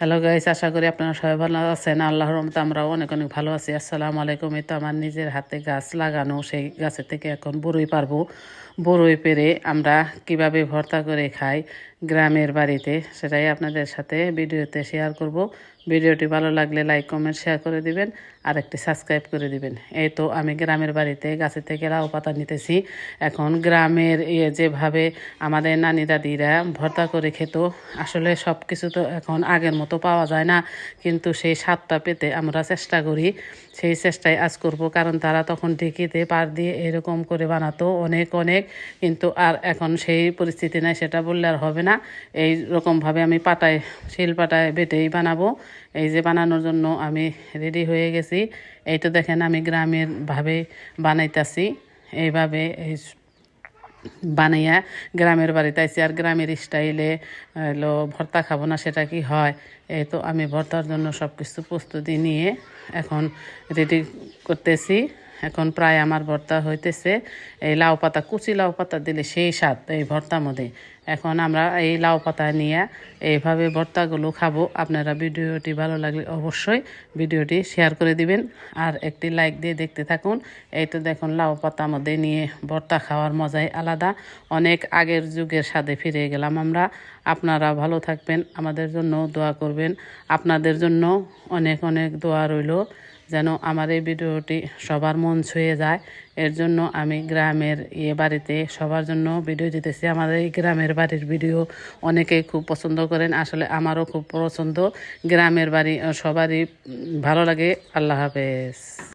Hello guys আশা করি আপনারা সবাই ভালো আছেন। আল্লাহর রহমতে আমরাও অনেক অনেক ভালো আছি। আসসালামু আলাইকুম। এই তো আমার নিজের হাতে গাছ লাগানো, সেই গাছের থেকে এখন বড়ই পারব। বড়ই পেরে আমরা কীভাবে ভর্তা করে খাই গ্রামের বাড়িতে, সেটাই আপনাদের সাথে ভিডিওতে শেয়ার করব। ভিডিওটি ভালো লাগলে লাইক, কমেন্ট শেয়ার করে দিবেন আর একটি সাবস্ক্রাইব করে দিবেন। এই তো আমি গ্রামের বাড়িতে গাছের থেকে লাউ পাতা নিতেছি। এখন গ্রামের ইয়ে যেভাবে আমাদের নানি দাদিরা ভর্তা করে খেত, আসলে সব কিছু তো এখন আগের মতো পাওয়া যায় না। কিন্তু সেই স্বাদটা পেতে আমরা চেষ্টা করি। সেই চেষ্টায় আজ করব, কারণ তারা তখন ঢেকিতে পার দিয়ে এরকম করে বানাতো অনেক অনেক। কিন্তু আর এখন সেই পরিস্থিতি নাই, সেটা বললে আর হবে না। এই রকমভাবে আমি পাটায়, শিল পাটায় বেটেই বানাবো। এই যে বানানোর জন্য আমি রেডি হয়ে গেছি। এই তো দেখেন আমি গ্রামের ভাবে বানাইতাছি। এইভাবে এই বানাইয়া গ্রামের বাড়িতে আইসি আর গ্রামের স্টাইলে হলো ভর্তা খাব না সেটা কি হয়? এই তো আমি ভর্তার জন্য সব কিছু প্রস্তুতি নিয়ে এখন রেডি করতেছি। এখন প্রায় আমার ভর্তা হইতেছে। এই লাউ পাতা, কুচি লাউ পাতা দিলে সেই স্বাদ, এই ভর্তার মধ্যে। এখন আমরা এই লাউ পাতা নিয়ে এইভাবে ভর্তাগুলো খাব। আপনারা ভিডিওটি ভালো লাগলে অবশ্যই ভিডিওটি শেয়ার করে দিবেন আর একটি লাইক দিয়ে দেখতে থাকুন। এই তো দেখুন, লাউ পাতার মধ্যে নিয়ে ভর্তা খাওয়ার মজাই আলাদা। অনেক আগের যুগের স্বাদে ফিরে গেলাম আমরা। আপনারা ভালো থাকবেন, আমাদের জন্য দোয়া করবেন। আপনাদের জন্য অনেক অনেক দোয়া রইল যেন আমার এই ভিডিওটি সবার মন ছুঁয়ে যায়। এর জন্য আমি গ্রামের ইয়ে বাড়িতে সবার জন্য ভিডিও দিতেছি। আমাদের এই গ্রামের বাড়ির ভিডিও অনেকেই খুব পছন্দ করেন। আসলে আমারও খুব পছন্দ। গ্রামের বাড়ি, সবারই ভালো লাগে। আল্লাহ হাফেজ।